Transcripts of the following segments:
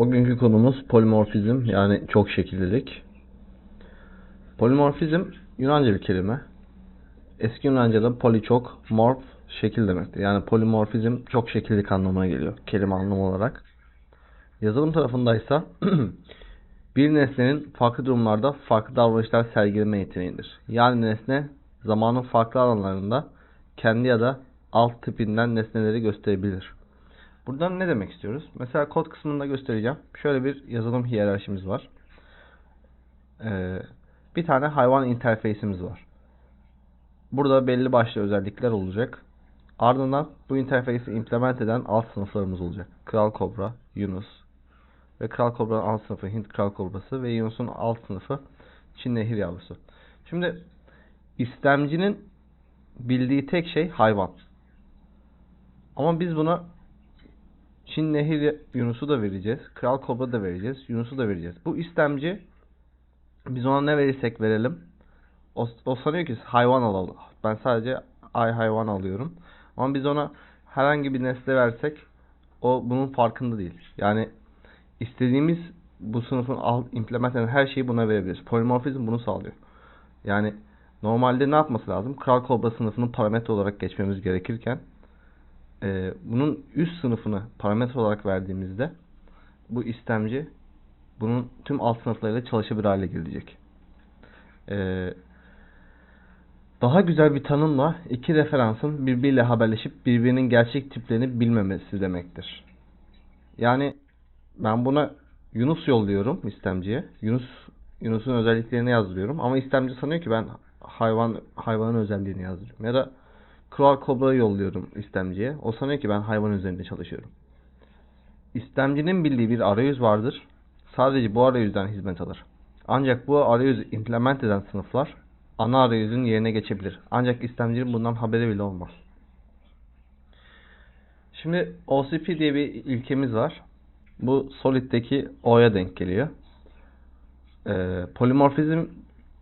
Bugünkü konumuz polimorfizm yani çok şekillilik. Polimorfizm Yunanca bir kelime. Eski Yunanca'da poli çok, morf şekil demektir. Yani polimorfizm çok şekillilik anlamına geliyor kelime anlamı olarak. Yazılım tarafındaysa bir nesnenin farklı durumlarda farklı davranışlar sergileme yeteneğidir. Yani nesne zamanın farklı alanlarında kendi ya da alt tipinden nesneleri gösterebilir. Buradan ne demek istiyoruz? Mesela kod kısmında göstereceğim. Şöyle bir yazılım hiyerarşimiz var. Ee, bir tane hayvan interface'imiz var. Burada belli başlı özellikler olacak. Ardından bu interface'i implement eden alt sınıflarımız olacak. Kral Kobra, Yunus ve Kral Kobra'nın alt sınıfı Hint Kral Kobrası ve Yunus'un alt sınıfı Çin Nehir Yavrusu. Şimdi istemcinin bildiği tek şey hayvan. Ama biz buna Çin Nehir Yunus'u da vereceğiz. Kral Kobra da vereceğiz. Yunus'u da vereceğiz. Bu istemci biz ona ne verirsek verelim. O, o sanıyor ki hayvan alalım. Ben sadece ay hayvan alıyorum. Ama biz ona herhangi bir nesne versek o bunun farkında değil. Yani istediğimiz bu sınıfın alt implement eden her şeyi buna verebiliriz. Polimorfizm bunu sağlıyor. Yani normalde ne yapması lazım? Kral Kobra sınıfının parametre olarak geçmemiz gerekirken e, bunun üst sınıfını parametre olarak verdiğimizde bu istemci bunun tüm alt sınıflarıyla çalışabilir hale gelecek. E, daha güzel bir tanımla iki referansın birbiriyle haberleşip birbirinin gerçek tiplerini bilmemesi demektir. Yani ben buna Yunus yolluyorum istemciye. Yunus Yunus'un özelliklerini yazdırıyorum ama istemci sanıyor ki ben hayvan hayvanın özelliğini yazdırıyorum. Ya da Kral Kobra'yı yolluyorum istemciye. O sanıyor ki ben hayvan üzerinde çalışıyorum. İstemcinin bildiği bir arayüz vardır. Sadece bu arayüzden hizmet alır. Ancak bu arayüzü implement eden sınıflar ana arayüzün yerine geçebilir. Ancak istemcinin bundan haberi bile olmaz. Şimdi OCP diye bir ilkemiz var. Bu Solid'deki O'ya denk geliyor. Ee, polimorfizm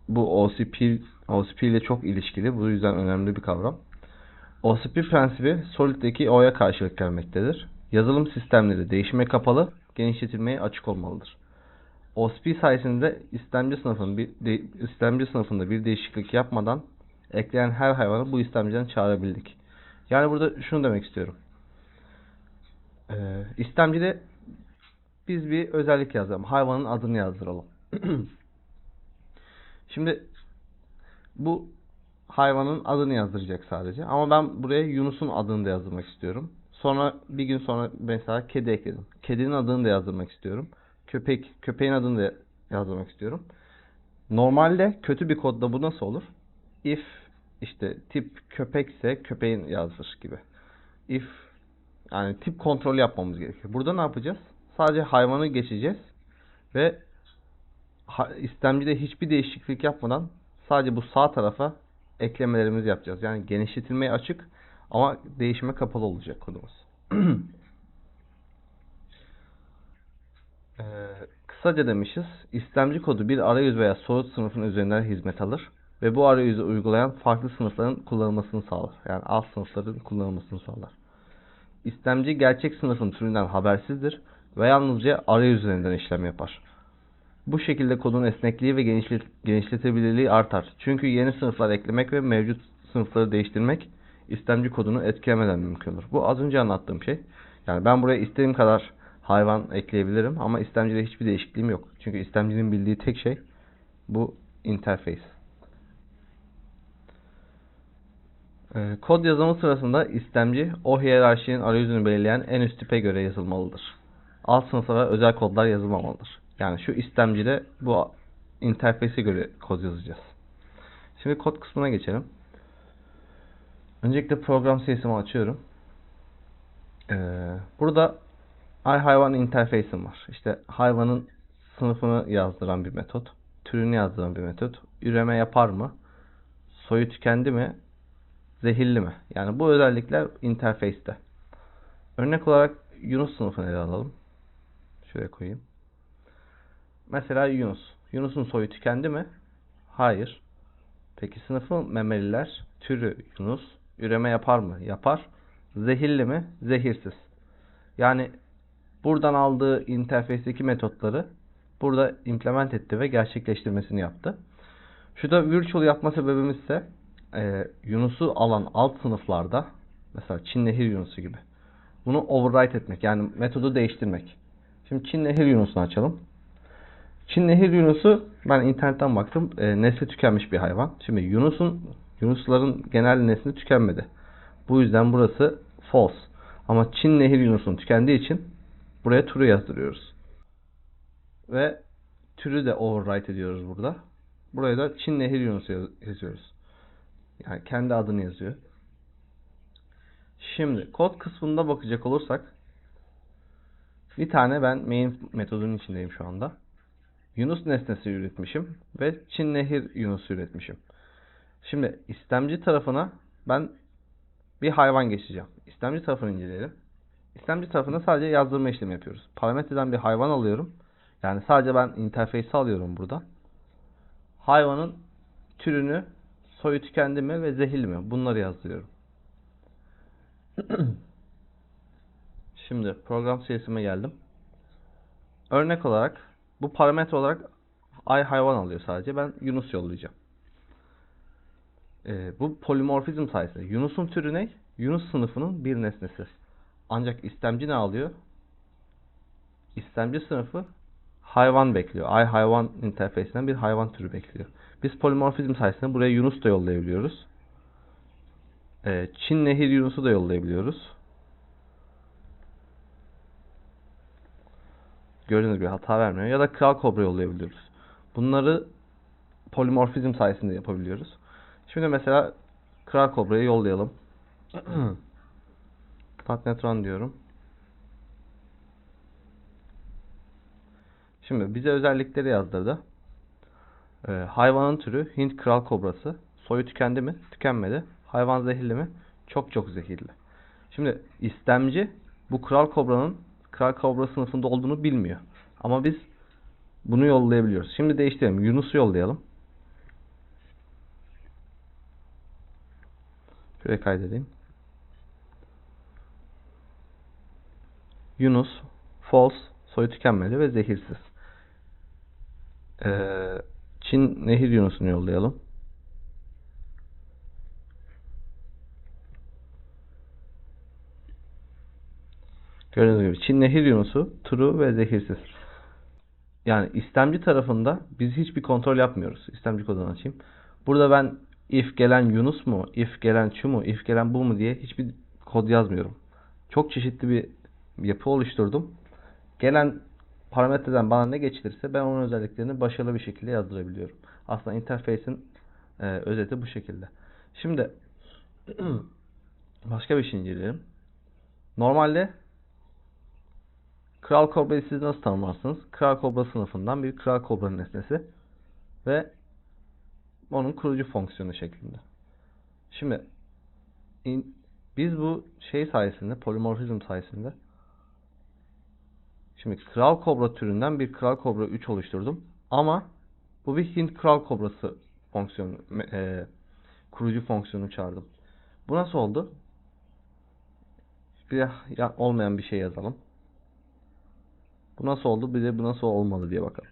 bu OCP, OCP ile çok ilişkili. Bu yüzden önemli bir kavram. OCP prensibi Solid'deki O'ya karşılık gelmektedir. Yazılım sistemleri değişime kapalı, genişletilmeye açık olmalıdır. OCP sayesinde istemci sınıfının bir de, istemci sınıfında bir değişiklik yapmadan ekleyen her hayvanı bu istemciden çağırabildik. Yani burada şunu demek istiyorum. Ee, istemcide biz bir özellik yazalım. Hayvanın adını yazdıralım. Şimdi bu hayvanın adını yazdıracak sadece. Ama ben buraya Yunus'un adını da yazdırmak istiyorum. Sonra bir gün sonra mesela kedi ekledim. Kedinin adını da yazdırmak istiyorum. Köpek, köpeğin adını da yazdırmak istiyorum. Normalde kötü bir kodda bu nasıl olur? If işte tip köpekse köpeğin yazdır gibi. If yani tip kontrol yapmamız gerekiyor. Burada ne yapacağız? Sadece hayvanı geçeceğiz ve istemcide hiçbir değişiklik yapmadan sadece bu sağ tarafa eklemelerimizi yapacağız. Yani genişletilmeye açık ama değişime kapalı olacak kodumuz. ee, kısaca demişiz. İstemci kodu bir arayüz veya soğut sınıfın üzerinden hizmet alır ve bu arayüzü uygulayan farklı sınıfların kullanılmasını sağlar. Yani alt sınıfların kullanılmasını sağlar. İstemci gerçek sınıfın türünden habersizdir ve yalnızca arayüz üzerinden işlem yapar. Bu şekilde kodun esnekliği ve genişlet genişletebilirliği artar. Çünkü yeni sınıflar eklemek ve mevcut sınıfları değiştirmek istemci kodunu etkilemeden mümkün olur. Bu az önce anlattığım şey. Yani ben buraya istediğim kadar hayvan ekleyebilirim ama istemcide hiçbir değişikliğim yok. Çünkü istemcinin bildiği tek şey bu interface. Ee, kod yazımı sırasında istemci o hiyerarşinin arayüzünü belirleyen en üst tipe göre yazılmalıdır. Alt sınıflara özel kodlar yazılmamalıdır. Yani şu istemcide bu interface'e göre kod yazacağız. Şimdi kod kısmına geçelim. Öncelikle program CS'imi açıyorum. Ee, burada iHayvan interface'im var. İşte hayvanın sınıfını yazdıran bir metot. Türünü yazdıran bir metot. Üreme yapar mı? Soyu tükendi mi? Zehirli mi? Yani bu özellikler interface'te. Örnek olarak Yunus sınıfını ele alalım. Şuraya koyayım. Mesela Yunus. Yunus'un soyu tükendi mi? Hayır. Peki sınıfı memeliler, türü Yunus, üreme yapar mı? Yapar. Zehirli mi? Zehirsiz. Yani Buradan aldığı interfacedeki metotları burada implement etti ve gerçekleştirmesini yaptı. Şurada virtual yapma sebebimiz ise e, Yunus'u alan alt sınıflarda mesela Çin Nehir Yunus'u gibi bunu override etmek yani metodu değiştirmek. Şimdi Çin Nehir Yunus'unu açalım. Çin Nehir Yunus'u ben internetten baktım. E, nesli tükenmiş bir hayvan. Şimdi Yunus'un Yunusların genel nesli tükenmedi. Bu yüzden burası false. Ama Çin Nehir Yunus'un tükendiği için buraya true yazdırıyoruz. Ve türü de overwrite ediyoruz burada. Buraya da Çin Nehir Yunus'u yaz- yazıyoruz. Yani kendi adını yazıyor. Şimdi kod kısmında bakacak olursak bir tane ben main metodunun içindeyim şu anda. Yunus nesnesi üretmişim ve Çin Nehir Yunus'u üretmişim. Şimdi istemci tarafına ben bir hayvan geçeceğim. İstemci tarafını inceleyelim. İstemci tarafında sadece yazdırma işlemi yapıyoruz. Parametreden bir hayvan alıyorum. Yani sadece ben interface'i alıyorum burada. Hayvanın türünü, soyu tükendi mi ve zehirli mi? Bunları yazdırıyorum. Şimdi program CS'ime geldim. Örnek olarak bu parametre olarak ay hayvan alıyor sadece. Ben Yunus yollayacağım. Ee, bu polimorfizm sayesinde Yunus'un türü ne? Yunus sınıfının bir nesnesi. Ancak istemci ne alıyor? İstemci sınıfı hayvan bekliyor. Ay hayvan interfeysinden bir hayvan türü bekliyor. Biz polimorfizm sayesinde buraya Yunus da yollayabiliyoruz. Ee, Çin Nehir Yunus'u da yollayabiliyoruz. Gördüğünüz gibi hata vermiyor. Ya da Kral Kobra yollayabiliyoruz. Bunları polimorfizm sayesinde yapabiliyoruz. Şimdi mesela Kral Kobra'yı yollayalım. .NET Run diyorum. Şimdi bize özellikleri yazdırdı. Ee, hayvanın türü Hint kral kobrası. Soyu tükendi mi? Tükenmedi. Hayvan zehirli mi? Çok çok zehirli. Şimdi istemci bu kral kobranın kral kobra sınıfında olduğunu bilmiyor. Ama biz bunu yollayabiliyoruz. Şimdi değiştirelim. Yunus'u yollayalım. Şuraya kaydedeyim. Yunus false soyu tükenmedi ve zehirsiz. Ee, Çin Nehir Yunus'unu yollayalım. Gördüğünüz gibi Çin Nehir Yunus'u true ve zehirsiz. Yani istemci tarafında biz hiçbir kontrol yapmıyoruz. İstemci kodunu açayım. Burada ben if gelen Yunus mu, if gelen şu mu, if gelen bu mu diye hiçbir kod yazmıyorum. Çok çeşitli bir yapı oluşturdum. Gelen parametreden bana ne geçilirse ben onun özelliklerini başarılı bir şekilde yazdırabiliyorum. Aslında interface'in e, özeti bu şekilde. Şimdi başka bir şey inceleyelim. Normalde Kral Kobra'yı siz nasıl tanımlarsınız? Kral Kobra sınıfından bir Kral Kobra nesnesi ve onun kurucu fonksiyonu şeklinde. Şimdi in- biz bu şey sayesinde, polimorfizm sayesinde Şimdi kral kobra türünden bir kral kobra 3 oluşturdum. Ama bu bir Hint kral kobrası fonksiyonu, e, kurucu fonksiyonu çağırdım. Bu nasıl oldu? Bir ya, olmayan bir şey yazalım. Bu nasıl oldu? Bir de bu nasıl olmalı diye bakalım.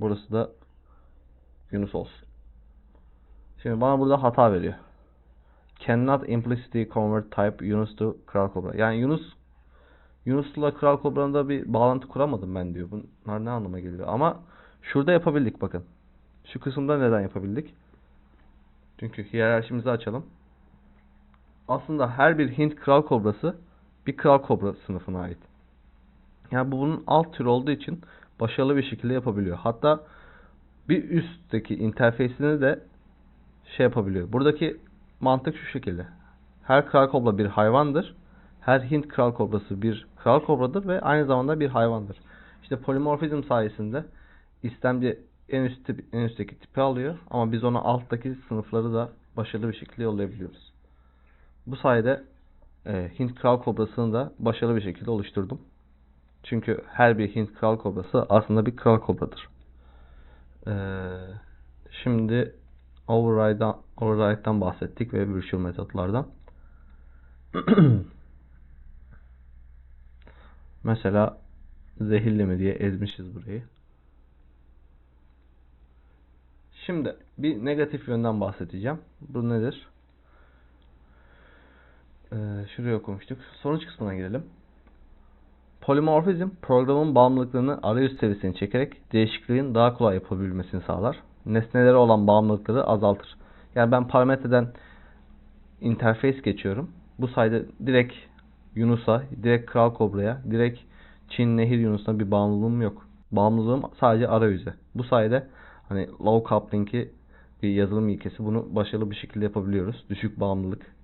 Burası da Yunus olsun. Şimdi bana burada hata veriyor. Cannot implicitly convert type Yunus to kral kobra. Yani Yunus Yunus'la Kral Kobra'nda bir bağlantı kuramadım ben diyor. Bunlar ne anlama geliyor? Ama şurada yapabildik bakın. Şu kısımda neden yapabildik? Çünkü hiyerarşimizi açalım. Aslında her bir Hint Kral Kobrası bir Kral Kobra sınıfına ait. Yani bu bunun alt türü olduğu için başarılı bir şekilde yapabiliyor. Hatta bir üstteki interfeysini de şey yapabiliyor. Buradaki mantık şu şekilde. Her Kral Kobra bir hayvandır her Hint kral kobrası bir kral kobradır ve aynı zamanda bir hayvandır. İşte polimorfizm sayesinde istemci en üst tip, en üstteki tipi alıyor ama biz ona alttaki sınıfları da başarılı bir şekilde yollayabiliyoruz. Bu sayede e, Hint kral kobrasını da başarılı bir şekilde oluşturdum. Çünkü her bir Hint kral kobrası aslında bir kral kobradır. Ee, şimdi override'dan, override'dan bahsettik ve virtual metotlardan. Mesela zehirli mi diye ezmişiz burayı. Şimdi bir negatif yönden bahsedeceğim. Bu nedir? Ee, şuraya okumuştuk. Sonuç kısmına girelim. Polimorfizm programın bağımlılıklarını arayüz seviyesine çekerek değişikliğin daha kolay yapabilmesini sağlar. Nesnelere olan bağımlılıkları azaltır. Yani ben parametreden interface geçiyorum. Bu sayede direkt Yunus'a, direkt Kral Kobra'ya, direkt Çin Nehir Yunus'una bir bağımlılığım yok. Bağımlılığım sadece arayüze. Bu sayede hani low coupling'i bir yazılım ilkesi bunu başarılı bir şekilde yapabiliyoruz. Düşük bağımlılık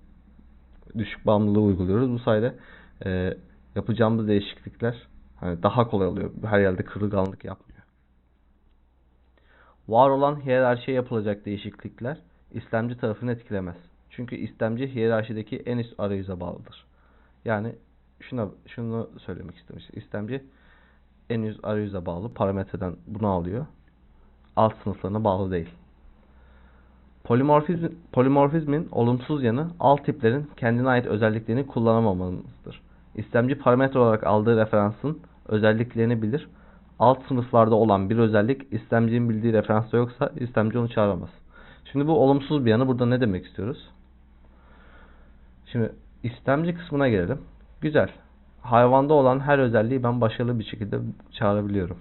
düşük bağımlılığı uyguluyoruz. Bu sayede e, yapacağımız değişiklikler hani daha kolay oluyor. Her yerde kırılganlık yapmıyor. Var olan hiyerarşiye yapılacak değişiklikler istemci tarafını etkilemez. Çünkü istemci hiyerarşideki en üst arayüze bağlıdır. Yani şuna şunu söylemek istemiş. İstemci en üst arayüze bağlı parametreden bunu alıyor. Alt sınıflarına bağlı değil. Polimorfizm, polimorfizmin olumsuz yanı alt tiplerin kendine ait özelliklerini kullanamamanızdır. İstemci parametre olarak aldığı referansın özelliklerini bilir. Alt sınıflarda olan bir özellik istemcinin bildiği referansta yoksa istemci onu çağıramaz. Şimdi bu olumsuz bir yanı. Burada ne demek istiyoruz? Şimdi istemci kısmına gelelim. Güzel. Hayvanda olan her özelliği ben başarılı bir şekilde çağırabiliyorum.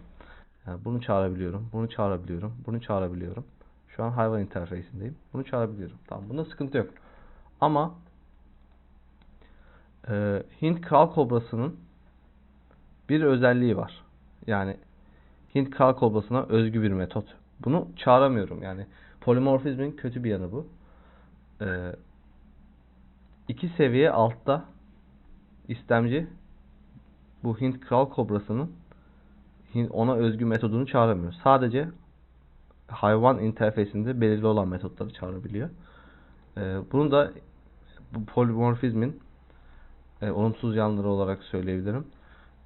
Yani bunu çağırabiliyorum, bunu çağırabiliyorum, bunu çağırabiliyorum. Şu an hayvan interface'indeyim. Bunu çağırabiliyorum. Tamam bunda sıkıntı yok. Ama e, Hint kral kobrasının bir özelliği var. Yani Hint kral kobrasına özgü bir metot. Bunu çağıramıyorum. Yani polimorfizmin kötü bir yanı bu. E, iki seviye altta istemci bu Hint kral kobrasının ona özgü metodunu çağıramıyor. Sadece hayvan interfeysinde belirli olan metotları çağırabiliyor. Ee, bunu da bu polimorfizmin e, olumsuz yanları olarak söyleyebilirim.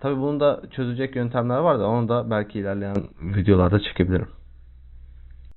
Tabi bunu da çözecek yöntemler var da onu da belki ilerleyen videolarda çekebilirim.